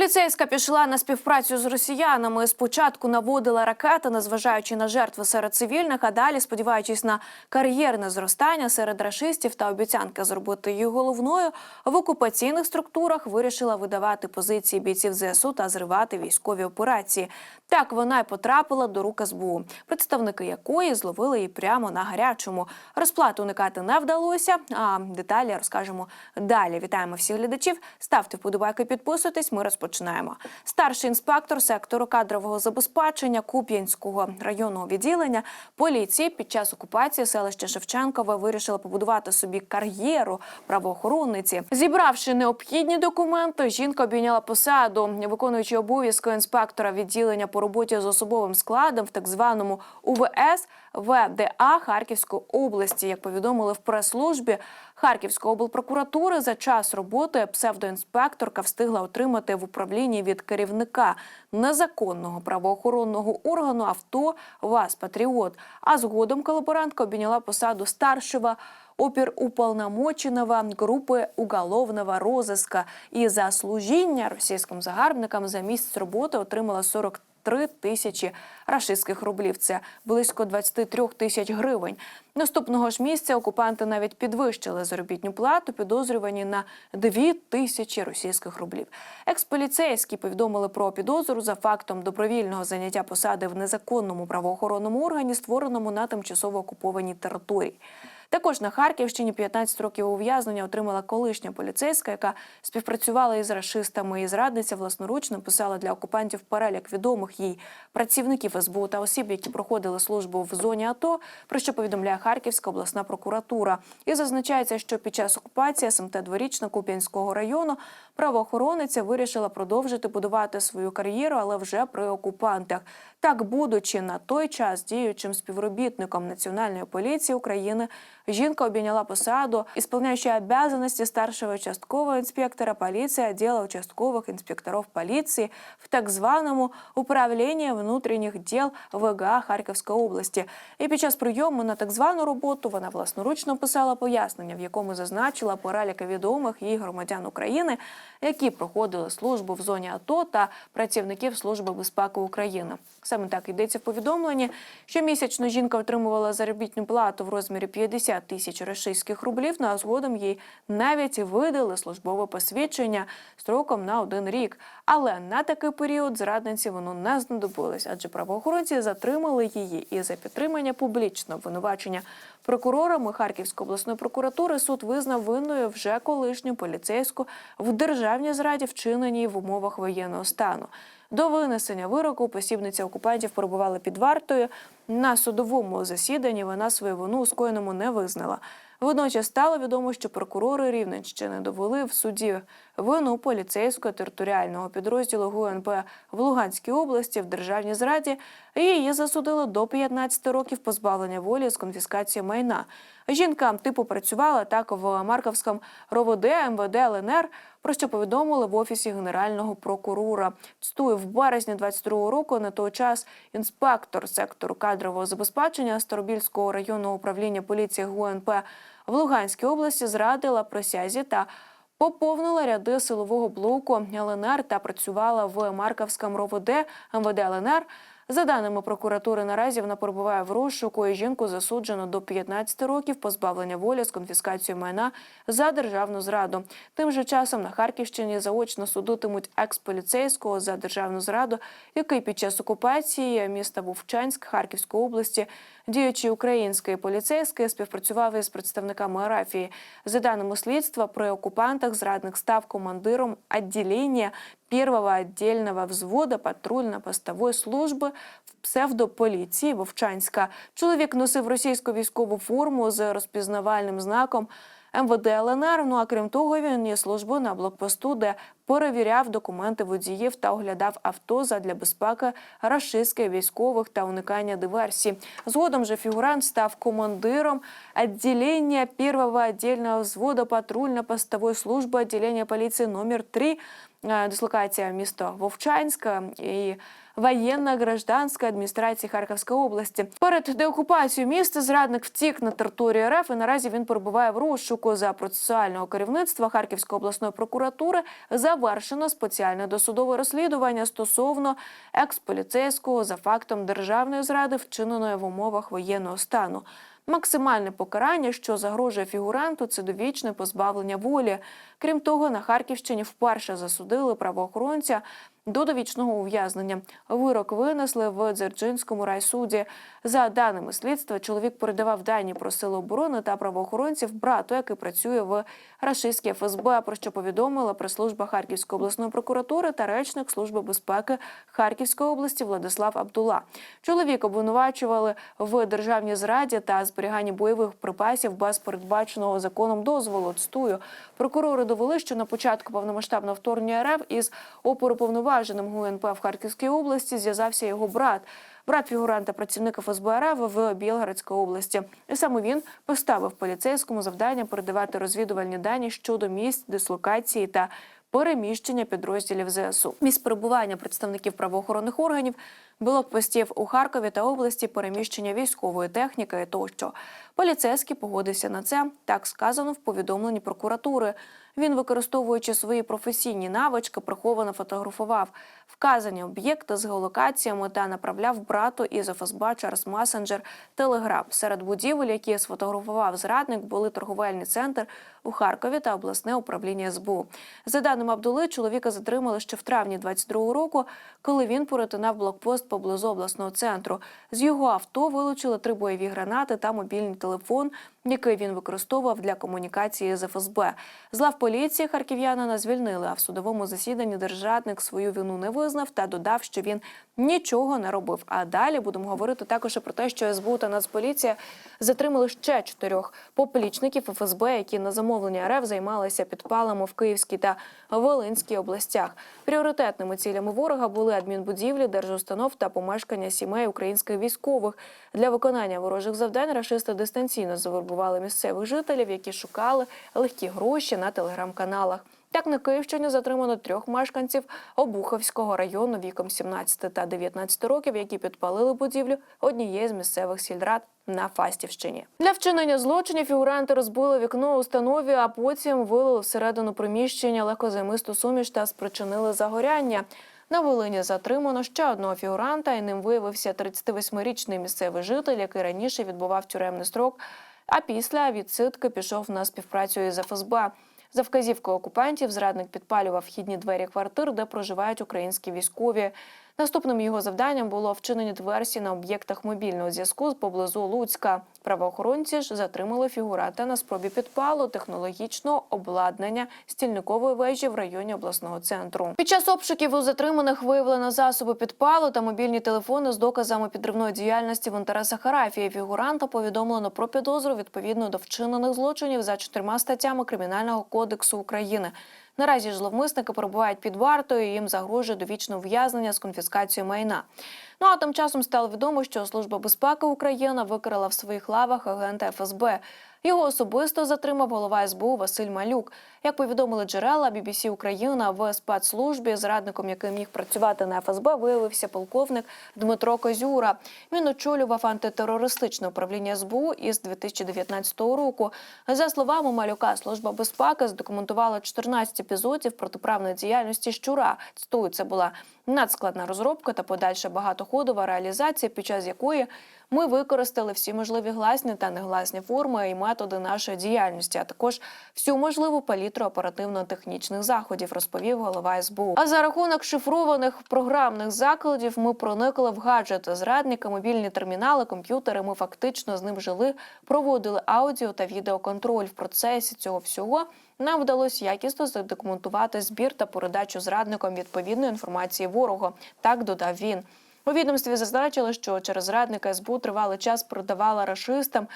Поліцейська пішла на співпрацю з росіянами. Спочатку наводила ракети, незважаючи на жертви серед цивільних, а далі, сподіваючись на кар'єрне зростання серед рашистів та обіцянки зробити її головною, в окупаційних структурах вирішила видавати позиції бійців ЗСУ та зривати військові операції. Так вона й потрапила до рук СБУ, представники якої зловили її прямо на гарячому. Розплату уникати не вдалося. А деталі розкажемо далі. Вітаємо всіх глядачів. Ставте вподобайки, підписуйтесь. Ми розпочинаємо. Старший інспектор сектору кадрового забезпечення Куп'янського районного відділення поліції під час окупації селища Шевченкове вирішила побудувати собі кар'єру правоохоронниці. Зібравши необхідні документи, жінка обійняла посаду, виконуючи обов'язки інспектора відділення роботі з особовим складом в так званому УВС ВДА Харківської області. Як повідомили в прес-службі Харківської облпрокуратури, за час роботи псевдоінспекторка встигла отримати в управлінні від керівника незаконного правоохоронного органу авто ВАЗ Патріот. А згодом колаборантка обійняла посаду старшого оперуполномоченного групи уголовного розыска і за служіння російським загарбникам за місяць роботи отримала 40 3 тисячі рашистських рублів. Це близько 23 тисяч гривень. Наступного ж місяця окупанти навіть підвищили заробітну плату, підозрювані на 2 тисячі російських рублів. Експоліцейські повідомили про підозру за фактом добровільного заняття посади в незаконному правоохоронному органі, створеному на тимчасово окупованій території. Також на Харківщині 15 років ув'язнення отримала колишня поліцейська, яка співпрацювала із рашистами. І зрадниця власноручно писала для окупантів перелік відомих їй працівників СБУ та осіб, які проходили службу в зоні АТО, про що повідомляє Харківська обласна прокуратура. І зазначається, що під час окупації СМТ дворічна Куп'янського району правоохорониця вирішила продовжити будувати свою кар'єру, але вже при окупантах. Так, будучи на той час діючим співробітником Національної поліції України, жінка обійняла посаду, ісполняючи обязанности старшего участкового инспектора полиции отдела участковых инспекторов полиции в так званому управлінні внутрішніх діл ВГА Харківської області. І під час прийому на так звану роботу вона власноручно писала пояснення, в якому зазначила переліки відомих їй громадян України, які проходили службу в зоні АТО та працівників Служби безпеки України. Саме так йдеться в повідомленні. Щомісячно жінка отримувала заробітну плату в розмірі 50 тисяч російських рублів. Ну а згодом їй навіть видали службове посвідчення строком на один рік. Але на такий період зрадниці воно не знадобилось, адже правоохоронці затримали її і за підтримання публічного обвинувачення прокурорами Харківської обласної прокуратури суд визнав винною вже колишню поліцейську в державній зраді, вчиненій в умовах воєнного стану. До винесення вироку посібниця окупантів перебувала під вартою. На судовому засіданні вона свою вину у скоєному не визнала. Водночас стало відомо, що прокурори Рівненщини довели в суді вину поліцейського територіального підрозділу ГУНП в Луганській області в державній зраді. Її засудили до 15 років позбавлення волі з конфіскації майна. Жінка типу працювала так в Марковському РОВД МВД ЛНР, про що повідомили в офісі генерального прокурора. Цитую, в березні 22 року на той час інспектор сектору кадрового забезпечення Старобільського районного управління поліції ГУНП в Луганській області зрадила присязі та поповнила ряди силового блоку ЛНР та працювала в Марковському РОВД МВД ЛНР. За даними прокуратури, наразі вона перебуває в розшуку і жінку засуджено до 15 років позбавлення волі з конфіскацією майна за державну зраду. Тим же часом на Харківщині заочно судитимуть екс-поліцейського за державну зраду, який під час окупації міста Вовчанськ Харківської області діючий український поліцейський співпрацював із представниками арафії. За даними слідства, при окупантах зрадник став командиром відділення первого отдельного взвода патрульно-постової служби в псевдополіції Вовчанська. Чоловік носив російську військову форму з розпізнавальним знаком МВД ЛНР. Ну а крім того, він є службу на блокпосту, де перевіряв документи водіїв та оглядав авто задля безпеки рашистських військових та уникання диверсій. Згодом же фігурант став командиром відділення первого віддільного взвода патрульно-постової служби відділення поліції номер 3 е, дислокація місто Вовчанська і воєнна гражданська адміністрації Харківської області. Перед деокупацією міста зрадник втік на територію РФ і наразі він перебуває в розшуку за процесуального керівництва Харківської обласної прокуратури. Завершено спеціальне досудове розслідування стосовно експоліцейського за фактом державної зради, вчиненої в умовах воєнного стану. Максимальне покарання, що загрожує фігуранту, це довічне позбавлення волі. Крім того, на Харківщині вперше засудили правоохоронця до довічного ув'язнення. Вирок винесли в Дзержинському райсуді. За даними слідства, чоловік передавав дані про сили оборони та правоохоронців брату, який працює в рашистській ФСБ, про що повідомила прес-служба Харківської обласної прокуратури та речник Служби безпеки Харківської області Владислав Абдула. Чоловік обвинувачували в державній зраді та зберіганні бойових припасів без передбаченого законом дозволу. Цитую, прокурори довели, що на початку повномасштабного вторгнення РФ із оперуповноваженим ГУНП в Харківській області зв'язався його брат. Брат фігуранта працівника ФСБ РФ в Білгородській області. І саме він поставив поліцейському завдання передавати розвідувальні дані щодо місць дислокації та переміщення підрозділів ЗСУ. Місць перебування представників правоохоронних органів, блокпостів у Харкові та області, переміщення військової техніки тощо. Поліцейський погодився на це. Так сказано в повідомленні прокуратури. Він, використовуючи свої професійні навички, приховано фотографував вказані об'єкти з геолокаціями та направляв брату із ФСБ через месенджер Телеграм. Серед будівель, які сфотографував зрадник, були торговельний центр у Харкові та обласне управління СБУ. За даними Абдули, чоловіка затримали ще в травні 22-го року, коли він перетинав блокпост поблизу обласного центру. З його авто вилучили три бойові гранати та мобільний телефон, який він використовував для комунікації з ФСБ. З лав поліції харків'янина звільнили, а в судовому засіданні держатник свою вину не визнав та додав, що він нічого не робив. А далі будемо говорити також про те, що СБУ та Нацполіція затримали ще чотирьох поплічників ФСБ, які на замовлення РФ займалися підпалами в Київській та Волинській областях. Пріоритетними цілями ворога були адмінбудівлі, держустанов та помешкання сімей українських військових. Для виконання ворожих завдань рашисти дистанційно завербували місцевих жителів, які шукали легкі гроші на телеграм-каналах. Так на Київщині затримано трьох мешканців Обуховського району віком 17 та 19 років, які підпалили будівлю однієї з місцевих сільрад на Фастівщині. Для вчинення злочинів фігуранти розбили вікно у установі, а потім вилили всередину приміщення легкозаймисту суміш та спричинили загоряння. На Волині затримано ще одного фігуранта, і ним виявився 38-річний місцевий житель, який раніше відбував тюремний строк. А після відсидки пішов на співпрацю із ФСБ. За вказівкою окупантів зрадник підпалював вхідні двері квартир, де проживають українські військові. Наступним його завданням було вчинення диверсії на об'єктах мобільного зв'язку поблизу Луцька. Правоохоронці ж затримали фігуранта на спробі підпалу технологічного обладнання стільникової вежі в районі обласного центру. Під час обшуків у затриманих виявлено засоби підпалу та мобільні телефони з доказами підривної діяльності в інтересах арафії. Фігуранта повідомлено про підозру відповідно до вчинених злочинів за чотирма статтями Кримінального кодексу України. Наразі ж зловмисники перебувають під вартою. Їм загрожує довічне ув'язнення з конфіскацією майна. Ну а тим часом стало відомо, що Служба безпеки України викрила в своїх лавах агента ФСБ. Його особисто затримав голова СБУ Василь Малюк. Як повідомили джерела BBC Україна в спецслужбі, зрадником, який міг працювати на ФСБ, виявився полковник Дмитро Козюра. Він очолював антитерористичне управління СБУ із 2019 року. За словами Малюка, служба безпеки здокументувала 14 епізодів протиправної діяльності щура. Цитую, це була надскладна розробка та подальша багатоходова реалізація, під час якої ми використали всі можливі гласні та негласні форми і методи нашої діяльності, а також всю можливу палітру оперативно-технічних заходів, розповів голова СБУ. А за рахунок шифрованих програмних закладів ми проникли в гаджети зрадника, мобільні термінали, комп'ютери. Ми фактично з ним жили, проводили аудіо та відеоконтроль в процесі цього всього. Нам вдалося якісно задокументувати збір та передачу зрадникам відповідної інформації ворога. Так додав він. У відомстві зазначили, що через радника СБУ тривалий час продавала рашистам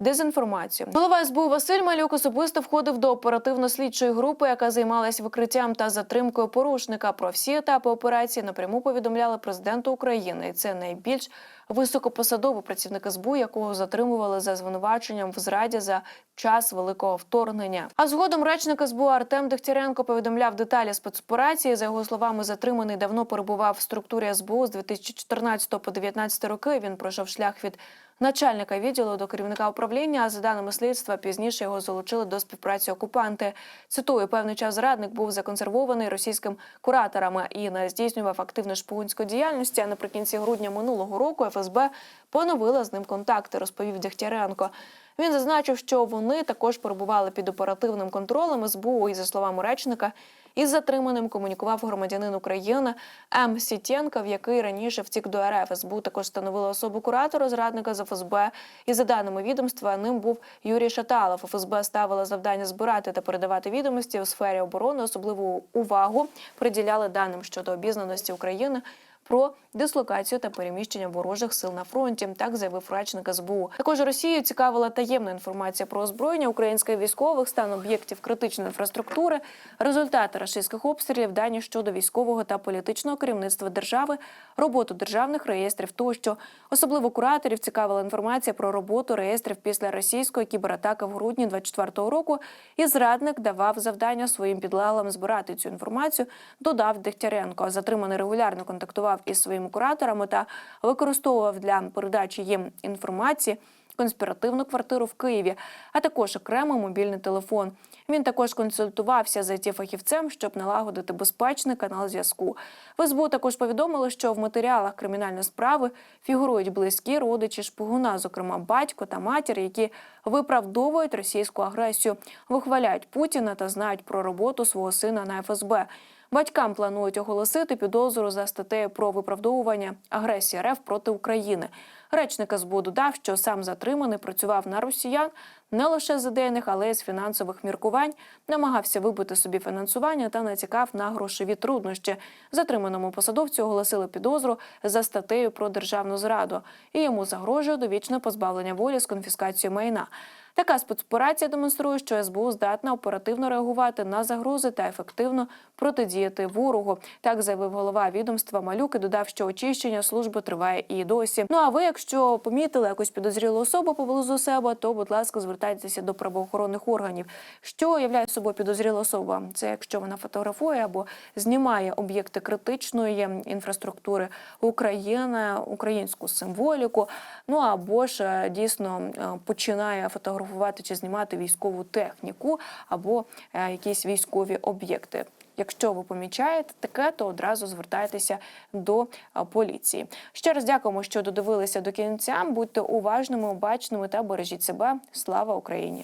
дезінформацію. Голова СБУ Василь Малюк особисто входив до оперативно-слідчої групи, яка займалась викриттям та затримкою порушника. Про всі етапи операції напряму повідомляли президенту України. І це найбільш високопосадовий працівник СБУ, якого затримували за звинуваченням в зраді за час великого вторгнення. А згодом речник СБУ Артем Дегтяренко повідомляв деталі спецоперації. За його словами, затриманий давно перебував в структурі СБУ з 2014 по 2019 роки. Він пройшов шлях від начальника відділу до керівника управління. За даними слідства, пізніше його залучили до співпраці окупанти. Цитую, певний час зрадник був законсервований російським кураторами і не здійснював активну шпигунську діяльність. А наприкінці грудня минулого року ФСБ поновила з ним контакти, розповів Дегтяренко. Він зазначив, що вони також перебували під оперативним контролем СБУ. І за словами речника, із затриманим комунікував громадянин України М. Сітєнка, в який раніше втік до РФ. СБУ також встановила особу куратора зрадника з ФСБ. І за даними відомства, ним був Юрій Шаталов. ФСБ ставила завдання збирати та передавати відомості у сфері оборони. Особливу увагу приділяли даним щодо обізнаності України про дислокацію та переміщення ворожих сил на фронті. Так заявив речник СБУ. Також Росію цікавила таємна інформація про озброєння українських військових, стан об'єктів критичної інфраструктури, результати російських обстрілів, дані щодо військового та політичного керівництва держави, роботу державних реєстрів тощо. Особливо кураторів цікавила інформація про роботу реєстрів після російської кібератаки в грудні 24-го року. І зрадник давав завдання своїм підлеглим збирати цю інформацію. Додав Дегтяренко. Затриманий регулярно контактував із своїми кураторами та використовував для передачі їм інформації. Конспіративну квартиру в Києві, а також окремий мобільний телефон. Він також консультувався з it фахівцем, щоб налагодити безпечний канал зв'язку. В СБУ також повідомили, що в матеріалах кримінальної справи фігурують близькі родичі шпигуна, зокрема батько та матір, які виправдовують російську агресію, вихваляють Путіна та знають про роботу свого сина на ФСБ. Батькам планують оголосити підозру за статтею про виправдовування агресії РФ проти України. Речник СБУ додав, що сам затриманий працював на росіян не лише з ідейних, але й з фінансових міркувань, намагався вибити собі фінансування та натякав на грошові труднощі. Затриманому посадовцю оголосили підозру за статтею про державну зраду, і йому загрожує довічне позбавлення волі з конфіскацією майна. Така спецоперація демонструє, що СБУ здатна оперативно реагувати на загрози та ефективно протидіяти ворогу. Так заявив голова відомства Малюк і додав, що очищення служби триває і досі. Ну а ви, якщо помітили якусь підозрілу особу поблизу себе, то будь ласка, звертайтеся до правоохоронних органів. Що являє собою підозріла особа? Це якщо вона фотографує або знімає об'єкти критичної інфраструктури України, українську символіку. Ну або ж е, дійсно е, починає фотографувати чи знімати військову техніку або е, якісь військові об'єкти. Якщо ви помічаєте таке, то одразу звертайтеся до поліції. Ще раз дякуємо, що додивилися до кінця. Будьте уважними, обачними та бережіть себе. Слава Україні!